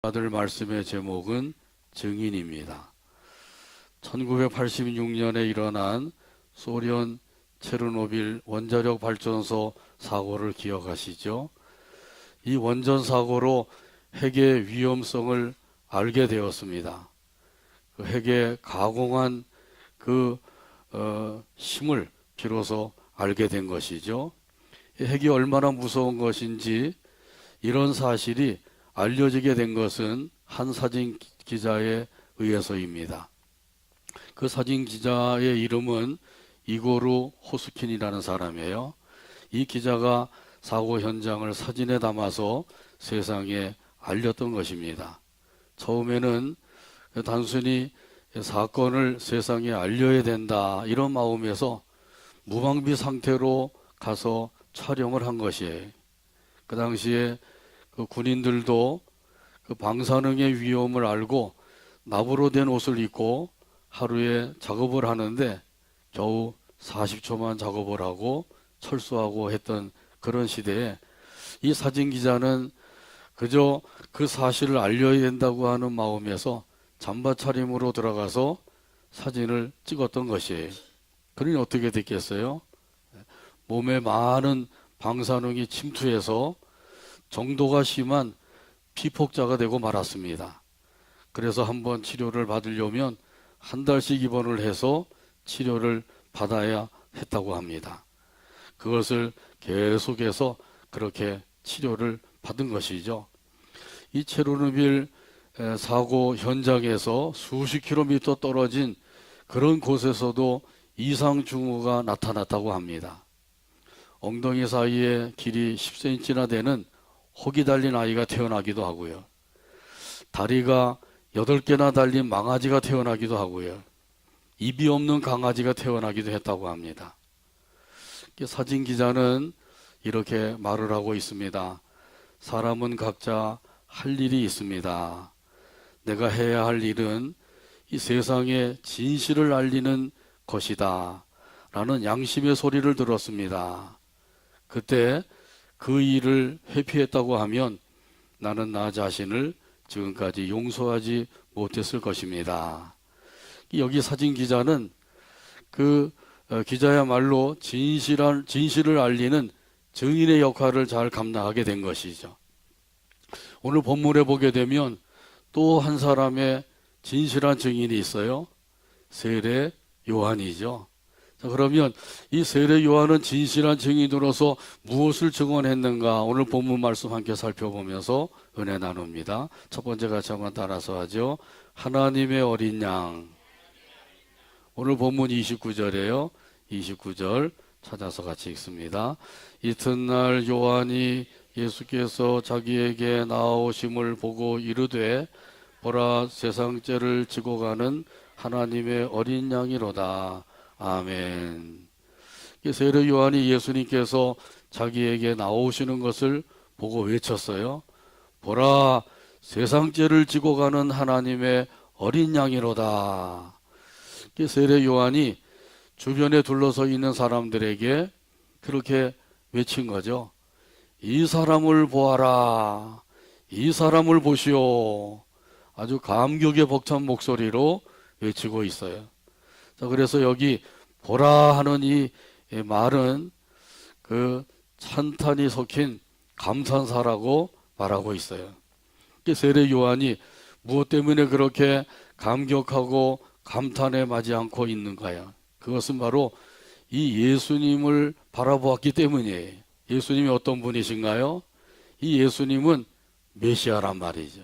받을 말씀의 제목은 증인입니다. 1986년에 일어난 소련 체르노빌 원자력 발전소 사고를 기억하시죠? 이 원전 사고로 핵의 위험성을 알게 되었습니다. 그 핵에 가공한 그 어, 힘을 비로소 알게 된 것이죠. 이 핵이 얼마나 무서운 것인지 이런 사실이 알려지게 된 것은 한 사진 기자에 의해서입니다. 그 사진 기자의 이름은 이고르 호스킨이라는 사람이에요. 이 기자가 사고 현장을 사진에 담아서 세상에 알렸던 것입니다. 처음에는 단순히 사건을 세상에 알려야 된다 이런 마음에서 무방비 상태로 가서 촬영을 한 것이에요. 그 당시에 그 군인들도 그 방사능의 위험을 알고 나부로 된 옷을 입고 하루에 작업을 하는데 겨우 40초만 작업을 하고 철수하고 했던 그런 시대에 이 사진 기자는 그저 그 사실을 알려야 된다고 하는 마음에서 잠바 차림으로 들어가서 사진을 찍었던 것이에요. 그러니 어떻게 됐겠어요? 몸에 많은 방사능이 침투해서 정도가 심한 피폭자가 되고 말았습니다. 그래서 한번 치료를 받으려면 한 달씩 입원을 해서 치료를 받아야 했다고 합니다. 그것을 계속해서 그렇게 치료를 받은 것이죠. 이 체르노빌 사고 현장에서 수십 킬로미터 떨어진 그런 곳에서도 이상 증후가 나타났다고 합니다. 엉덩이 사이에 길이 10cm나 되는 혹이 달린 아이가 태어나기도 하고요. 다리가 8개나 달린 망아지가 태어나기도 하고요. 입이 없는 강아지가 태어나기도 했다고 합니다. 사진 기자는 이렇게 말을 하고 있습니다. 사람은 각자 할 일이 있습니다. 내가 해야 할 일은 이 세상에 진실을 알리는 것이다. 라는 양심의 소리를 들었습니다. 그때 그 일을 회피했다고 하면 나는 나 자신을 지금까지 용서하지 못했을 것입니다. 여기 사진 기자는 그 어, 기자야말로 진실한 진실을 알리는 증인의 역할을 잘 감당하게 된 것이죠. 오늘 본문에 보게 되면 또 한 사람의 진실한 증인이 있어요. 세례 요한이죠. 자, 그러면 이 세례 요한은 진실한 증인으로서 무엇을 증언했는가? 오늘 본문 말씀 함께 살펴보면서 은혜 나눕니다. 첫 번째 같이 한번 따라서 하죠. 하나님의 어린 양. 오늘 본문 29절이에요. 29절 찾아서 같이 읽습니다. 이튿날 요한이 예수께서 자기에게 나오심을 보고 이르되 보라 세상 죄를 지고 가는 하나님의 어린 양이로다. 아멘. 세례 요한이 예수님께서 자기에게 나오시는 것을 보고 외쳤어요. 보라 세상 죄를 지고 가는 하나님의 어린 양이로다. 세례 요한이 주변에 둘러서 있는 사람들에게 그렇게 외친 거죠. 이 사람을 보아라. 이 사람을 보시오. 아주 감격에 벅찬 목소리로 외치고 있어요. 자, 그래서 여기 보라 하는 이 말은 그 찬탄이 섞인 감탄사라고 말하고 있어요. 세례 요한이 무엇 때문에 그렇게 감격하고 감탄에 맞지 않고 있는가요? 그것은 바로 이 예수님을 바라보았기 때문이에요. 예수님이 어떤 분이신가요? 이 예수님은 메시아란 말이죠.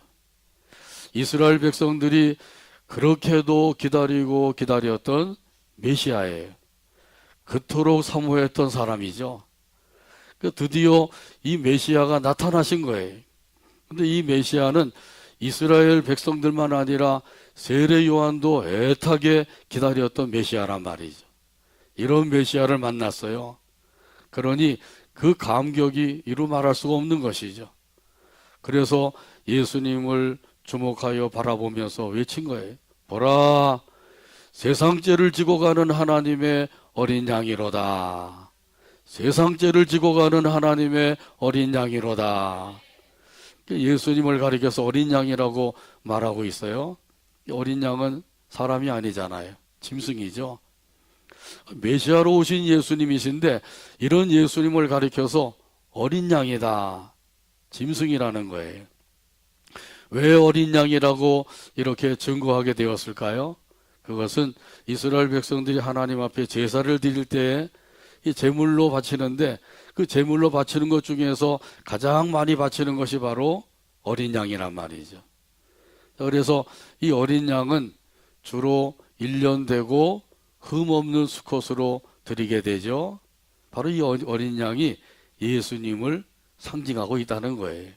이스라엘 백성들이 그렇게도 기다리고 기다렸던 메시아예요. 그토록 사모했던 사람이죠. 그 드디어 이 메시아가 나타나신 거예요. 근데 이 메시아는 이스라엘 백성들만 아니라 세례 요한도 애타게 기다렸던 메시아란 말이죠. 이런 메시아를 만났어요. 그러니 그 감격이 이루 말할 수가 없는 것이죠. 그래서 예수님을 주목하여 바라보면서 외친 거예요. 보라, 세상죄를 지고 가는 하나님의 어린 양이로다. 세상죄를 지고 가는 하나님의 어린 양이로다. 예수님을 가리켜서 어린 양이라고 말하고 있어요. 이 어린 양은 사람이 아니잖아요. 짐승이죠. 메시아로 오신 예수님이신데 이런 예수님을 가리켜서 어린 양이다. 짐승이라는 거예요. 왜 어린 양이라고 이렇게 증거하게 되었을까요? 그것은 이스라엘 백성들이 하나님 앞에 제사를 드릴 때에 이 제물로 바치는데 그 제물로 바치는 것 중에서 가장 많이 바치는 것이 바로 어린 양이란 말이죠. 그래서 이 어린 양은 주로 1년 되고 흠 없는 수컷으로 드리게 되죠. 바로 이 어- 어린 양이 예수님을 상징하고 있다는 거예요.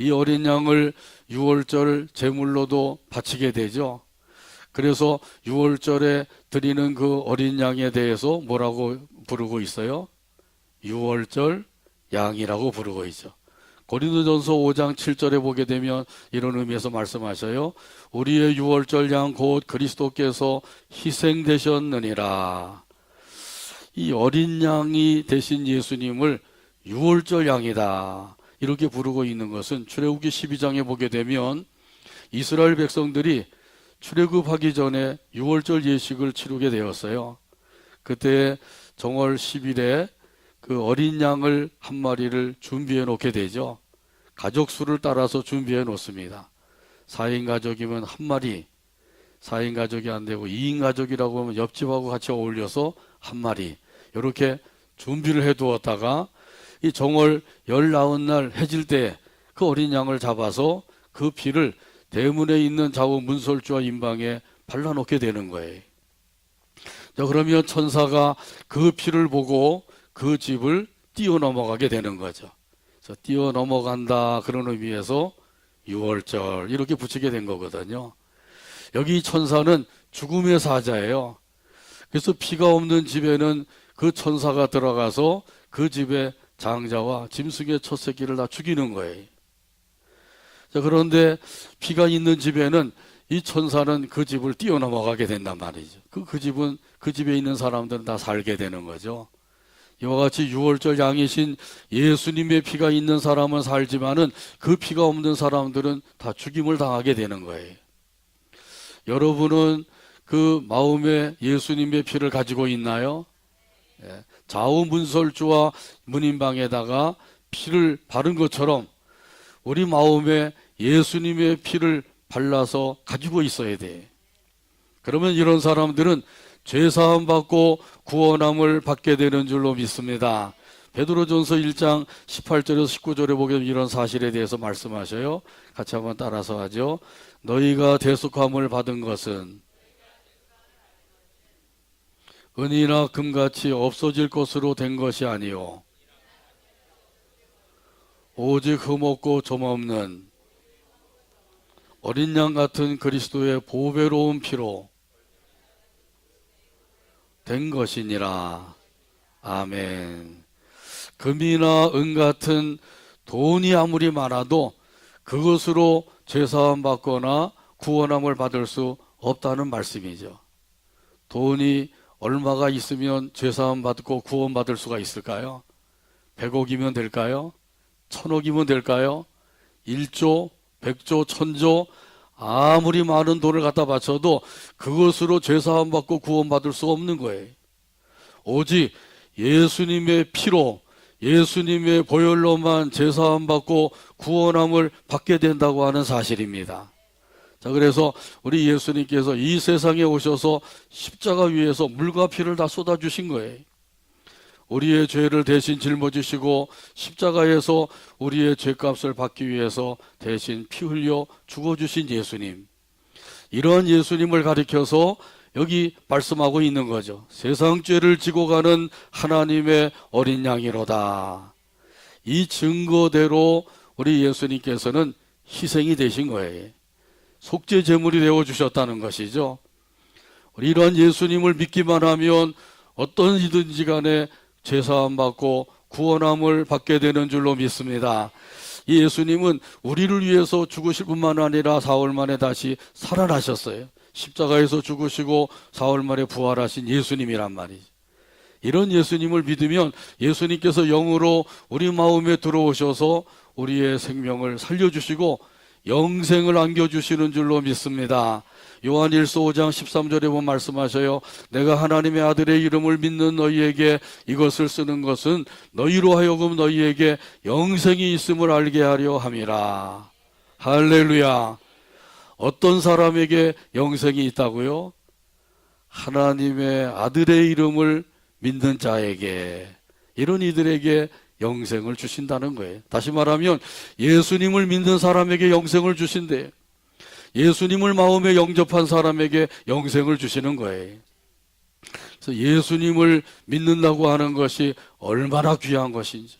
이 어린 양을 6월절 제물로도 바치게 되죠. 그래서 6월절에 드리는 그 어린 양에 대해서 뭐라고 부르고 있어요? 6월절 양이라고 부르고 있죠. 고린도전서 5장 7절에 보게 되면 이런 의미에서 말씀하셔요. 우리의 6월절 양 곧 그리스도께서 희생되셨느니라. 이 어린 양이 되신 예수님을 6월절 양이다. 이렇게 부르고 있는 것은 출애굽기 12장에 보게 되면 이스라엘 백성들이 출애굽하기 전에 6월절 예식을 치르게 되었어요. 그때 정월 10일에 그 어린 양을 한 마리를 준비해 놓게 되죠. 가족 수를 따라서 준비해 놓습니다. 4인 가족이면 한 마리, 4인 가족이 안 되고 2인 가족이라고 하면 옆집하고 같이 어울려서 한 마리. 이렇게 준비를 해 두었다가 이 정월 열 나온 날 해질 때 그 어린 양을 잡아서 그 피를 대문에 있는 좌우 문설주와 임방에 발라놓게 되는 거예요. 자, 그러면 천사가 그 피를 보고 그 집을 뛰어넘어가게 되는 거죠. 그래서 뛰어넘어간다 그런 의미에서 6월절 이렇게 붙이게 된 거거든요. 여기 천사는 죽음의 사자예요. 그래서 피가 없는 집에는 그 천사가 들어가서 그 집의 장자와 짐승의 첫 새끼를 다 죽이는 거예요. 자, 그런데 피가 있는 집에는 이 천사는 그 집을 뛰어넘어가게 된단 말이죠. 그, 그 집은 그 집에 있는 사람들은 다 살게 되는 거죠. 이와 같이 6월절 양이신 예수님의 피가 있는 사람은 살지만은 그 피가 없는 사람들은 다 죽임을 당하게 되는 거예요. 여러분은 그 마음에 예수님의 피를 가지고 있나요? 예, 좌우 문설주와 문인방에다가 피를 바른 것처럼 우리 마음에 예수님의 피를 발라서 가지고 있어야 돼. 그러면 이런 사람들은 죄사함 받고 구원함을 받게 되는 줄로 믿습니다. 베드로전서 1장 18절에서 19절에 보게 되면 이런 사실에 대해서 말씀하셔요. 같이 한번 따라서 하죠. 너희가 대속함을 받은 것은 은이나 금같이 없어질 것으로 된 것이 아니요 오직 흠없고 점없는 어린 양 같은 그리스도의 보배로운 피로 된 것이니라. 아멘. 금이나 은 같은 돈이 아무리 많아도 그것으로 죄사함 받거나 구원함을 받을 수 없다는 말씀이죠. 돈이 얼마가 있으면 죄사함 받고 구원 받을 수가 있을까요? 100억이면 될까요? 천억이면 될까요? 1조, 100조, 1000조 아무리 많은 돈을 갖다 바쳐도 그것으로 죄사함 받고 구원 받을 수 없는 거예요. 오직 예수님의 피로 예수님의 보혈로만 죄사함 받고 구원함을 받게 된다고 하는 사실입니다. 자, 그래서 우리 예수님께서 이 세상에 오셔서 십자가 위에서 물과 피를 다 쏟아주신 거예요. 우리의 죄를 대신 짊어지시고 십자가에서 우리의 죄값을 받기 위해서 대신 피 흘려 죽어주신 예수님. 이러한 예수님을 가리켜서 여기 말씀하고 있는 거죠. 세상 죄를 지고 가는 하나님의 어린 양이로다. 이 증거대로 우리 예수님께서는 희생이 되신 거예요. 속죄 제물이 되어 주셨다는 것이죠. 우리 이러한 예수님을 믿기만 하면 어떤 이든지 간에 죄 사함 받고 구원함을 받게 되는 줄로 믿습니다. 이 예수님은 우리를 위해서 죽으실 뿐만 아니라 사흘 만에 다시 살아나셨어요. 십자가에서 죽으시고 사흘 만에 부활하신 예수님이란 말이죠. 이런 예수님을 믿으면 예수님께서 영으로 우리 마음에 들어오셔서 우리의 생명을 살려주시고 영생을 안겨주시는 줄로 믿습니다. 요한일서 5장 13절에 보면 말씀하셔요. 내가 하나님의 아들의 이름을 믿는 너희에게 이것을 쓰는 것은 너희로 하여금 너희에게 영생이 있음을 알게 하려 함이라. 할렐루야. 어떤 사람에게 영생이 있다고요? 하나님의 아들의 이름을 믿는 자에게 이런 이들에게 영생을 주신다는 거예요. 다시 말하면 예수님을 믿는 사람에게 영생을 주신대. 예수님을 마음에 영접한 사람에게 영생을 주시는 거예요. 그래서 예수님을 믿는다고 하는 것이 얼마나 귀한 것인지.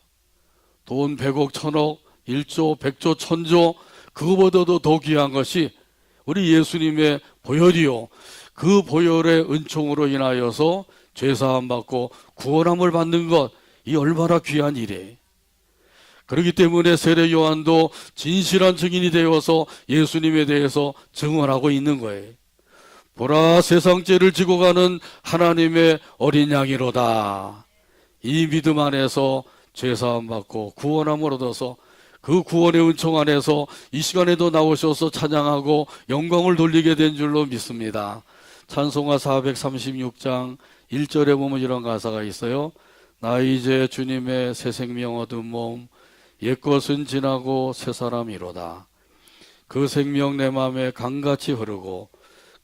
돈 100억, 1000억, 1조, 100조, 1000조, 그거보다도 더 귀한 것이 우리 예수님의 보혈이요. 그 보혈의 은총으로 인하여서 죄사함 받고 구원함을 받는 것, 이 얼마나 귀한 일이에요. 그렇기 때문에 세례 요한도 진실한 증인이 되어서 예수님에 대해서 증언하고 있는 거예요. 보라 세상 죄를 지고 가는 하나님의 어린 양이로다. 이 믿음 안에서 죄사함 받고 구원함을 얻어서 그 구원의 은총 안에서 이 시간에도 나오셔서 찬양하고 영광을 돌리게 된 줄로 믿습니다. 찬송가 436장 1절에 보면 이런 가사가 있어요. 나 이제 주님의 새 생명 얻은 몸 옛것은 지나고 새 사람이로다. 그 생명 내 맘에 강같이 흐르고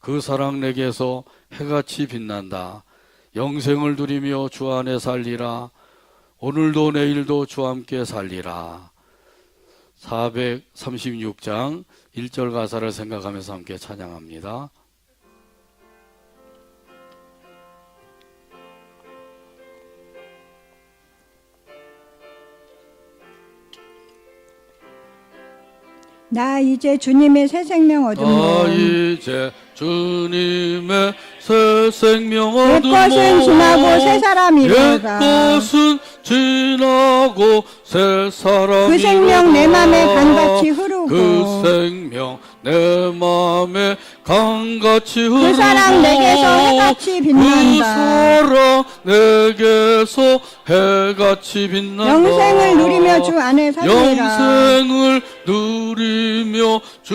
그 사랑 내게서 해같이 빛난다. 영생을 누리며 주 안에 살리라. 오늘도 내일도 주 함께 살리라. 436장 1절 가사를 생각하면서 함께 찬양합니다. 나 이제 주님의 새 생명 얻은 나 몸 이제 주님의 새 생명 얻은 옛것은 몸. 지나고 새 사람이로다 옛것은 지나고 새 사람이로다 그 생명 내 맘에 강같이 흐르고 그 생명 내 맘에 강같이 흐르고 그 사랑 내게서 해같이 그 빛난다. 사랑 내게서 해같이 빛난다. 영생을 누리며 주 안에 살리라. 영생을 누리며 주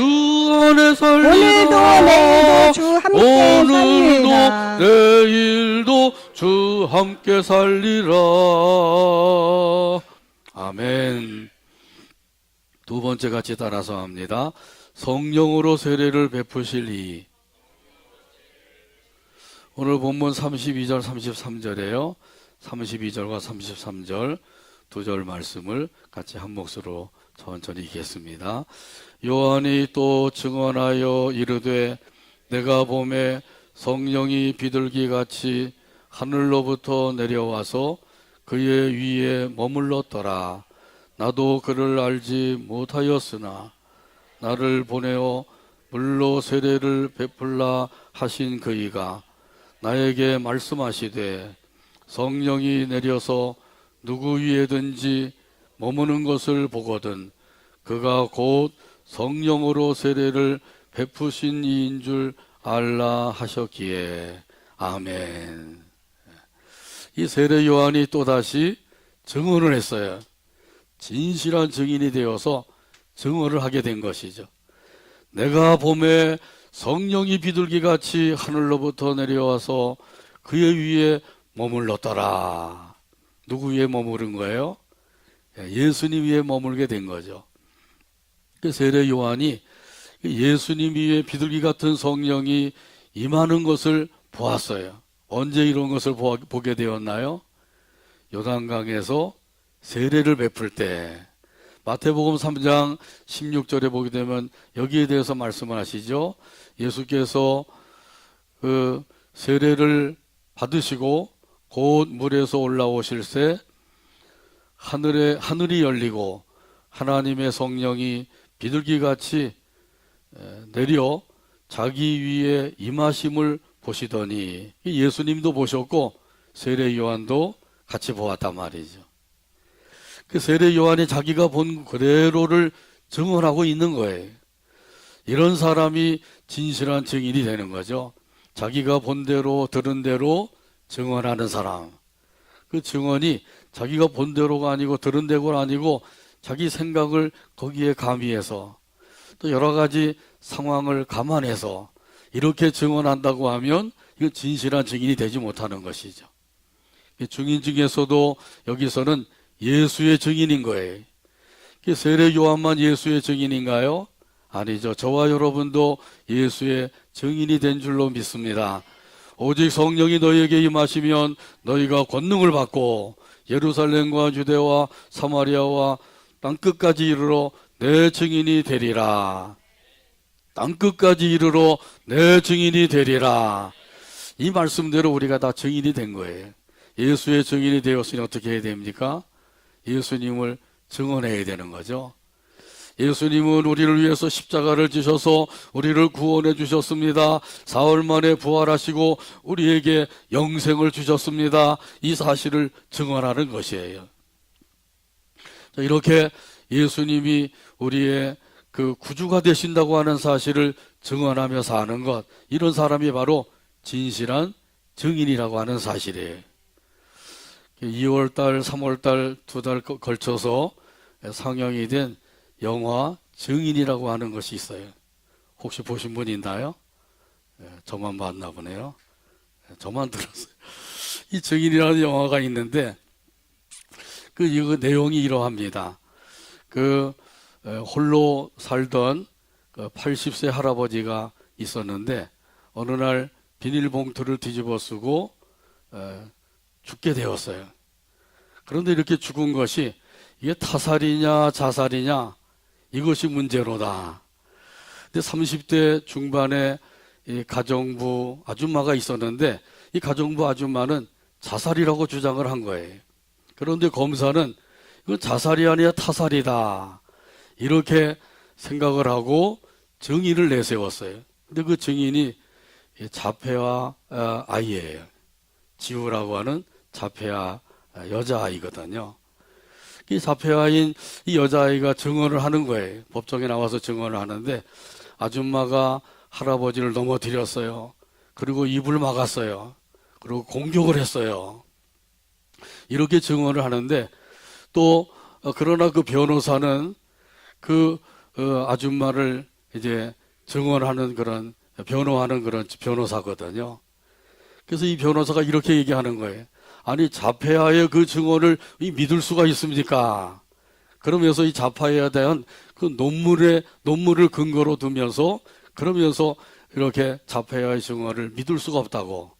안에 살리라. 오늘도 내일도 주 함께 오늘도 살리라 내일도 주 함께 살리라. 아멘 두 번째 같이 따라서 합니다 성령으로 세례를 베푸실 이 오늘 본문 32절 33절에요 32절과 33절 두 절 말씀을 같이 한 몫으로 천천히 읽겠습니다. 요한이 또 증언하여 이르되 내가 봄에 성령이 비둘기 같이 하늘로부터 내려와서 그의 위에 머물렀더라. 나도 그를 알지 못하였으나 나를 보내어 물로 세례를 베풀라 하신 그이가 나에게 말씀하시되 성령이 내려서 누구 위에든지 머무는 것을 보거든 그가 곧 성령으로 세례를 베푸신 이인 줄 알라 하셨기에 아멘. 이 세례 요한이 또다시 증언을 했어요. 진실한 증인이 되어서 증언을 하게 된 것이죠. 내가 봄에 성령이 비둘기 같이 하늘로부터 내려와서 그의 위에 머물렀더라. 누구 위에 머무른 거예요? 예수님 위에 머물게 된 거죠. 그 세례 요한이 예수님 위에 비둘기 같은 성령이 임하는 것을 보았어요. 언제 이런 것을 보- 보게 되었나요? 요단강에서 세례를 베풀 때 마태복음 3장 16절에 보게 되면 여기에 대해서 말씀을 하시죠. 예수께서 그 세례를 받으시고 곧 물에서 올라오실새 하늘에 하늘이 열리고 하나님의 성령이 비둘기 같이 내려 자기 위에 임하심을 보시더니 예수님도 보셨고 세례 요한도 같이 보았단 말이죠. 그 세례 요한이 자기가 본 그대로를 증언하고 있는 거예요. 이런 사람이 진실한 증인이 되는 거죠. 자기가 본 대로 들은 대로 증언하는 사람. 그 증언이 자기가 본 대로가 아니고 들은 대로가 아니고 자기 생각을 거기에 가미해서 또 여러 가지 상황을 감안해서 이렇게 증언한다고 하면 이건 진실한 증인이 되지 못하는 것이죠. 이 증인 중에서도 여기서는 예수의 증인인 거예요. 그 세례 요한만 예수의 증인인가요? 아니죠. 저와 여러분도 예수의 증인이 된 줄로 믿습니다. 오직 성령이 너희에게 임하시면 너희가 권능을 받고 예루살렘과 유대와 사마리아와 땅 끝까지 이르러 내 증인이 되리라. 땅 끝까지 이르러 내 증인이 되리라. 이 말씀대로 우리가 다 증인이 된 거예요. 예수의 증인이 되었으니 어떻게 해야 됩니까? 예수님을 증언해야 되는 거죠. 예수님은 우리를 위해서 십자가를 지셔서 우리를 구원해 주셨습니다. 사흘 만에 부활하시고 우리에게 영생을 주셨습니다. 이 사실을 증언하는 것이에요. 자, 이렇게 예수님이 우리의 그 구주가 되신다고 하는 사실을 증언하며 사는 것, 이런 사람이 바로 진실한 증인이라고 하는 사실이에요. 2월달, 3월달 두 달 걸쳐서 상영이 된 영화 증인이라고 하는 것이 있어요. 혹시 보신 분 있나요? 예, 저만 봤나 보네요. 예, 저만 들었어요. 이 증인이라는 영화가 있는데 그 이거 내용이 이러합니다. 그 에, 홀로 살던 그 80세 할아버지가 있었는데 어느 날 비닐봉투를 뒤집어 쓰고 에, 죽게 되었어요. 그런데 이렇게 죽은 것이 이게 타살이냐 자살이냐 이것이 문제로다. 근데 30대 중반에 이 가정부 아줌마가 있었는데 이 가정부 아줌마는 자살이라고 주장을 한 거예요. 그런데 검사는 이건 자살이 아니라 타살이다. 이렇게 생각을 하고 증인을 내세웠어요. 근데 그 증인이 이 자폐아 아, 아이예요. 지우라고 하는 자폐아 여자아이거든요. 이 자폐아인 이 여자아이가 증언을 하는 거예요. 법정에 나와서 증언을 하는데 아줌마가 할아버지를 넘어뜨렸어요. 그리고 입을 막았어요. 그리고 공격을 했어요. 이렇게 증언을 하는데 또 어, 그러나 그 변호사는 그 어, 아줌마를 이제 증언하는 그런 변호하는 그런 변호사거든요. 그래서 이 변호사가 이렇게 얘기하는 거예요. 아니 자폐아의 그 증언을 이 믿을 수가 있습니까? 그러면서 이 자폐아에 대한 그 논문의 논문을 근거로 두면서 그러면서 이렇게 자폐아의 증언을 믿을 수가 없다고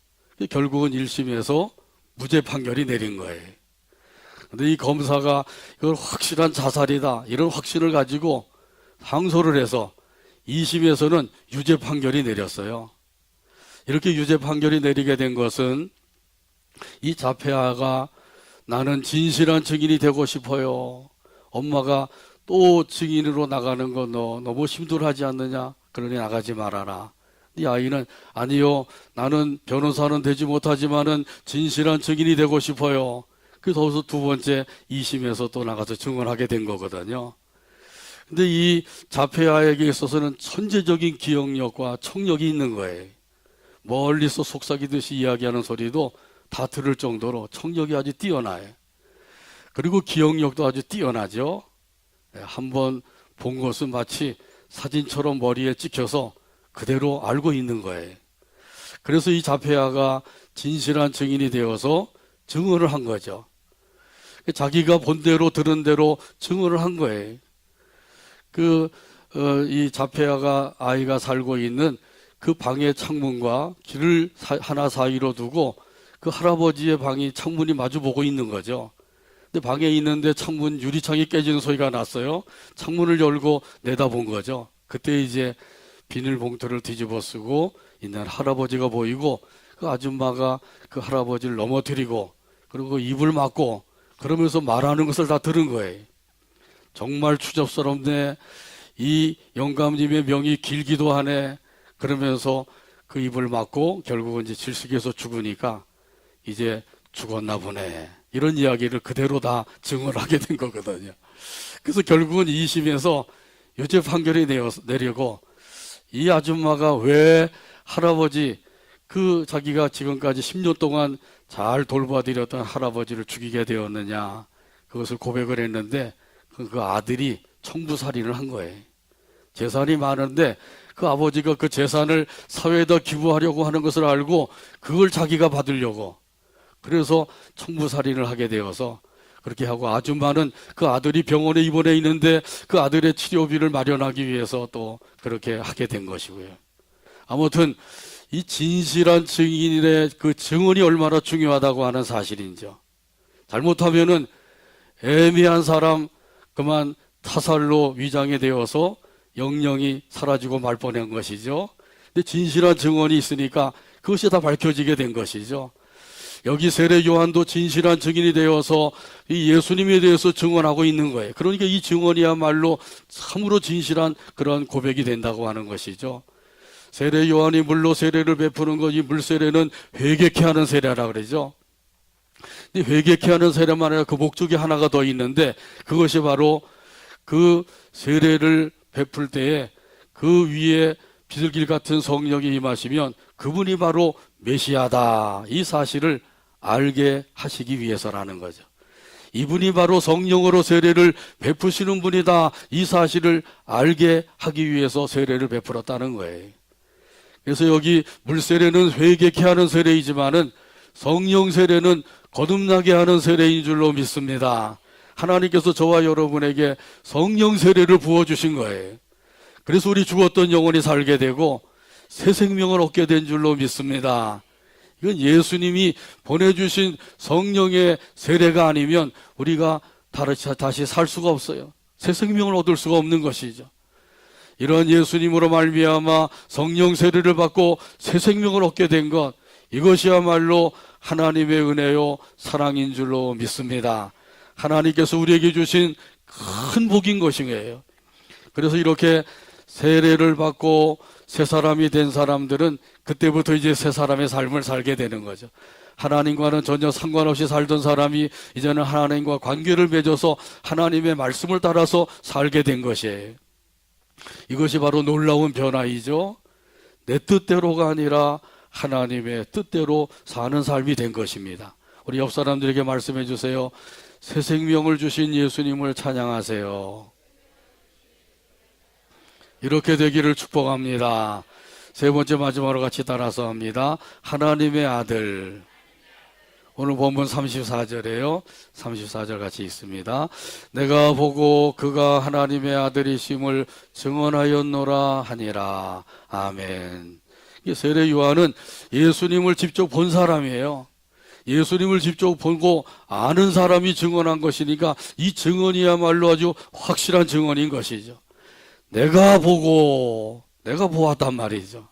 결국은 1심에서 무죄 판결이 내린 거예요. 근데 이 검사가 이걸 확실한 자살이다 이런 확신을 가지고 항소를 해서 2심에서는 유죄 판결이 내렸어요. 이렇게 유죄 판결이 내리게 된 것은 이 자폐아가 나는 진실한 증인이 되고 싶어요. 엄마가 또 증인으로 나가는 거 너 너무 힘들하지 않느냐? 그러니 나가지 말아라. 이 아이는 아니요. 나는 변호사는 되지 못하지만은 진실한 증인이 되고 싶어요. 그래서 두 번째 2심에서 또 나가서 증언하게 된 거거든요. 근데 이 자폐아에게 있어서는 천재적인 기억력과 청력이 있는 거예요. 멀리서 속삭이듯이 이야기하는 소리도 다 들을 정도로 청력이 아주 뛰어나요. 그리고 기억력도 아주 뛰어나죠. 한번 본 것은 마치 사진처럼 머리에 찍혀서 그대로 알고 있는 거예요. 그래서 이 자폐아가 진실한 증인이 되어서 증언을 한 거죠. 자기가 본 대로 들은 대로 증언을 한 거예요. 그, 어, 이 자폐아가 아이가 살고 있는 그 방의 창문과 길을 사- 하나 사이로 두고 그 할아버지의 방이 창문이 마주 보고 있는 거죠. 근데 방에 있는데 창문 유리창이 깨지는 소리가 났어요. 창문을 열고 내다본 거죠. 그때 이제 비닐봉투를 뒤집어 쓰고 있는 할아버지가 보이고 그 아줌마가 그 할아버지를 넘어뜨리고 그리고 입을 막고 그러면서 말하는 것을 다 들은 거예요. 정말 추접스럽네. 이 영감님의 명이 길기도 하네. 그러면서 그 입을 막고 결국은 이제 질식해서 죽으니까 이제 죽었나 보네. 이런 이야기를 그대로 다 증언하게 된 거거든요. 그래서 결국은 2심에서 유죄 판결이 내려- 내리고 이 아줌마가 왜 할아버지 그 자기가 지금까지 10년 동안 잘 돌봐드렸던 할아버지를 죽이게 되었느냐 그것을 고백을 했는데 그, 그 아들이 청부살인을 한 거예요. 재산이 많은데 그 아버지가 그 재산을 사회에다 기부하려고 하는 것을 알고 그걸 자기가 받으려고 그래서 청부살인을 하게 되어서 그렇게 하고 많은 그 아들이 병원에 입원해 있는데 그 아들의 치료비를 마련하기 위해서 또 그렇게 하게 된 것이고요. 아무튼 이 진실한 증인의 그 증언이 얼마나 중요하다고 하는 사실인죠. 잘못하면은 애매한 사람 그만 타살로 위장이 되어서 영영이 사라지고 말 뻔한 것이죠. 근데 진실한 증언이 있으니까 그것이 다 밝혀지게 된 것이죠. 여기 세례 요한도 진실한 증인이 되어서 이 예수님에 대해서 증언하고 있는 거예요. 그러니까 이 증언이야말로 참으로 진실한 그런 고백이 된다고 하는 것이죠. 세례 요한이 물로 세례를 베푸는 거지 물세례는 회개케 하는 세례라 그러죠. 회개케 하는 세례만 아니라 그 목적이 하나가 더 있는데 그것이 바로 그 세례를 베풀 때에 그 위에 비둘기 같은 성령이 임하시면 그분이 바로 메시아다 이 사실을 알게 하시기 위해서라는 거죠. 이분이 바로 성령으로 세례를 베푸시는 분이다 이 사실을 알게 하기 위해서 세례를 베풀었다는 거예요. 그래서 여기 물세례는 회개케 하는 세례이지만은 성령 세례는 거듭나게 하는 세례인 줄로 믿습니다. 하나님께서 저와 여러분에게 성령 세례를 부어 주신 거예요. 그래서 우리 죽었던 영혼이 살게 되고 새 생명을 얻게 된 줄로 믿습니다. 이건 예수님이 보내주신 성령의 세례가 아니면 우리가 다시, 살 수가 없어요. 새 생명을 얻을 수가 없는 것이죠. 이런 예수님으로 말미암아 성령 세례를 받고 새 생명을 얻게 된 것 이것이야말로 하나님의 은혜요 사랑인 줄로 믿습니다. 하나님께서 우리에게 주신 큰 복인 것이에요. 그래서 이렇게 세례를 받고 새 사람이 된 사람들은 그때부터 이제 새 사람의 삶을 살게 되는 거죠. 하나님과는 전혀 상관없이 살던 사람이 이제는 하나님과 관계를 맺어서 하나님의 말씀을 따라서 살게 된 것이에요. 이것이 바로 놀라운 변화이죠. 내 뜻대로가 아니라 하나님의 뜻대로 사는 삶이 된 것입니다. 우리 옆 사람들에게 말씀해 주세요. 새 생명을 주신 예수님을 찬양하세요. 이렇게 되기를 축복합니다. 세 번째 마지막으로 같이 따라서 합니다. 하나님의 아들. 오늘 본문 34절에요. 34절 같이 있습니다. 내가 보고 그가 하나님의 아들이심을 증언하였노라 하니라. 아멘. 이 세례 요한은 예수님을 직접 본 사람이에요. 예수님을 직접 보고 아는 사람이 증언한 것이니까 이 증언이야말로 아주 확실한 증언인 것이죠. 내가 보고 내가 보았단 말이죠.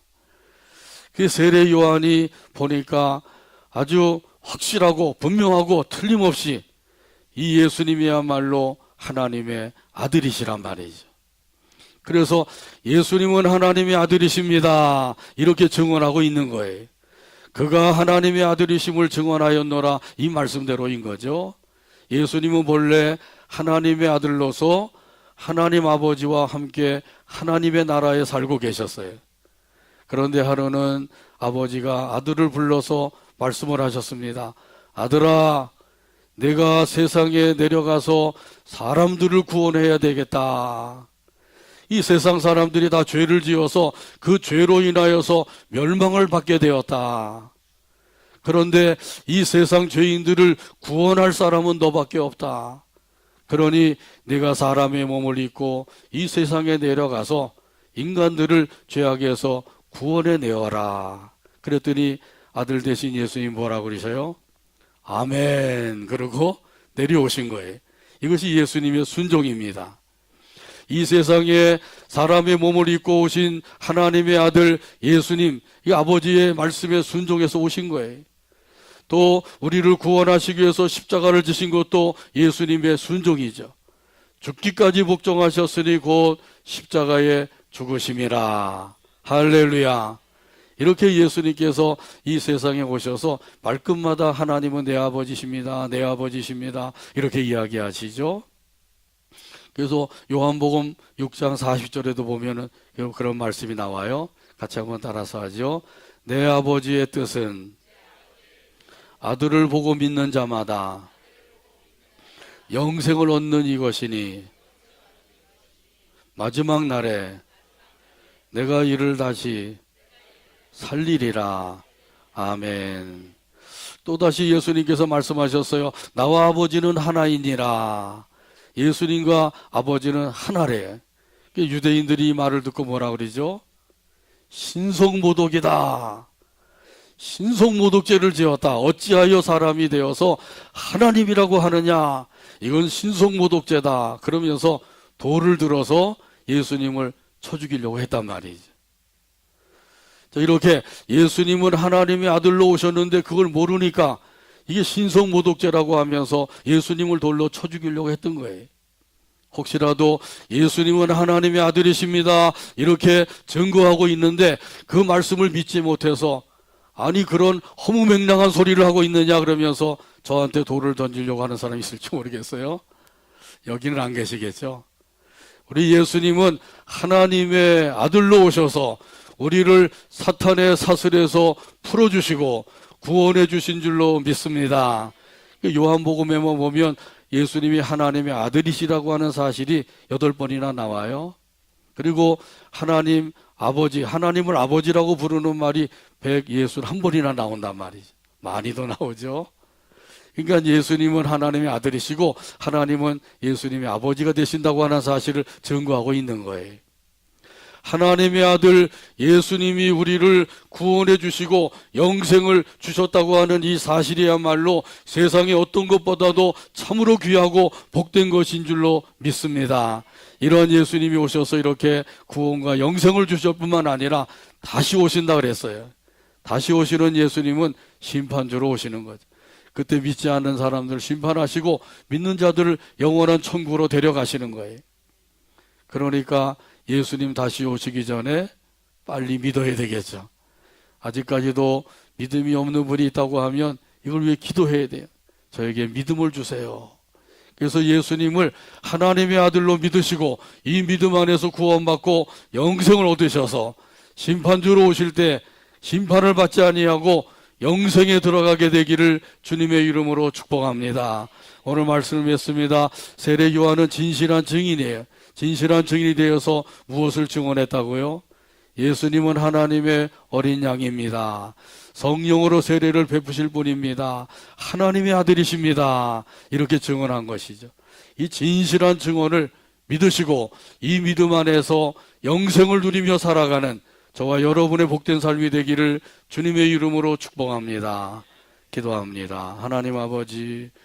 그 세례 요한이 보니까 아주 확실하고 분명하고 틀림없이 이 예수님이야말로 하나님의 아들이시란 말이죠. 그래서 예수님은 하나님의 아들이십니다. 이렇게 증언하고 있는 거예요. 그가 하나님의 아들이심을 증언하였노라 이 말씀대로인 거죠. 예수님은 본래 하나님의 아들로서 하나님 아버지와 함께 하나님의 나라에 살고 계셨어요. 그런데 하루는 아버지가 아들을 불러서 말씀을 하셨습니다. 아들아, 내가 세상에 내려가서 사람들을 구원해야 되겠다. 이 세상 사람들이 다 죄를 지어서 그 죄로 인하여서 멸망을 받게 되었다. 그런데 이 세상 죄인들을 구원할 사람은 너밖에 없다. 그러니 네가 사람의 몸을 입고 이 세상에 내려가서 인간들을 죄악에서 구원해 내어라. 그랬더니 아들 대신 예수님 뭐라고 그러셔요? 아멘. 그러고 내려오신 거예요. 이것이 예수님의 순종입니다. 이 세상에 사람의 몸을 입고 오신 하나님의 아들 예수님, 이 아버지의 말씀에 순종해서 오신 거예요. 또 우리를 구원하시기 위해서 십자가를 지신 것도 예수님의 순종이죠. 죽기까지 복종하셨으니 곧 십자가에 죽으심이라. 할렐루야. 이렇게 예수님께서 이 세상에 오셔서 말끝마다 하나님은 내 아버지십니다. 내 아버지십니다. 이렇게 이야기하시죠. 그래서 요한복음 6장 40절에도 보면은 그런 말씀이 나와요. 같이 한번 따라서 하죠. 내 아버지의 뜻은 아들을 보고 믿는 자마다 영생을 얻는 이것이니 마지막 날에 내가 이를 다시 살리리라. 아멘. 또다시 예수님께서 말씀하셨어요. 나와 아버지는 하나이니라. 예수님과 아버지는 하나래. 유대인들이 이 말을 듣고 뭐라 그러죠? 신성모독이다. 신성모독죄를 지었다. 어찌하여 사람이 되어서 하나님이라고 하느냐? 이건 신성모독죄다. 그러면서 돌을 들어서 예수님을 쳐 죽이려고 했단 말이죠. 자, 이렇게 예수님은 하나님의 아들로 오셨는데 그걸 모르니까 이게 신성모독죄라고 하면서 예수님을 돌로 쳐 죽이려고 했던 거예요. 혹시라도 예수님은 하나님의 아들이십니다. 이렇게 증거하고 있는데 그 말씀을 믿지 못해서 아니 그런 허무맹랑한 소리를 하고 있느냐 그러면서 저한테 돌을 던지려고 하는 사람이 있을지 모르겠어요. 여기는 안 계시겠죠. 우리 예수님은 하나님의 아들로 오셔서 우리를 사탄의 사슬에서 풀어주시고 구원해 주신 줄로 믿습니다. 요한복음에만 보면 예수님이 하나님의 아들이시라고 하는 사실이 여덟 번이나 나와요. 그리고 하나님 아버지, 하나님을 아버지라고 부르는 말이 161번이나 나온단 말이죠. 많이 더 나오죠. 그러니까 예수님은 하나님의 아들이시고 하나님은 예수님의 아버지가 되신다고 하는 사실을 증거하고 있는 거예요. 하나님의 아들 예수님이 우리를 구원해 주시고 영생을 주셨다고 하는 이 사실이야말로 세상의 어떤 것보다도 참으로 귀하고 복된 것인 줄로 믿습니다. 이런 예수님이 오셔서 이렇게 구원과 영생을 주실 뿐만 아니라 다시 오신다 그랬어요. 다시 오시는 예수님은 심판주로 오시는 거죠. 그때 믿지 않는 사람들 심판하시고 믿는 자들을 영원한 천국으로 데려가시는 거예요. 그러니까 예수님 다시 오시기 전에 빨리 믿어야 되겠죠. 아직까지도 믿음이 없는 분이 있다고 하면 이걸 왜 기도해야 돼요? 저에게 믿음을 주세요. 그래서 예수님을 하나님의 아들로 믿으시고 이 믿음 안에서 구원받고 영생을 얻으셔서 심판주로 오실 때 심판을 받지 아니하고 영생에 들어가게 되기를 주님의 이름으로 축복합니다. 오늘 말씀을 맺습니다. 세례 요한은 진실한 증인이에요. 진실한 증인이 되어서 무엇을 증언했다고요? 예수님은 하나님의 어린 양입니다. 성령으로 세례를 베푸실 분입니다. 하나님의 아들이십니다. 이렇게 증언한 것이죠. 이 진실한 증언을 믿으시고 이 믿음 안에서 영생을 누리며 살아가는 저와 여러분의 복된 삶이 되기를 주님의 이름으로 축복합니다. 기도합니다. 하나님 아버지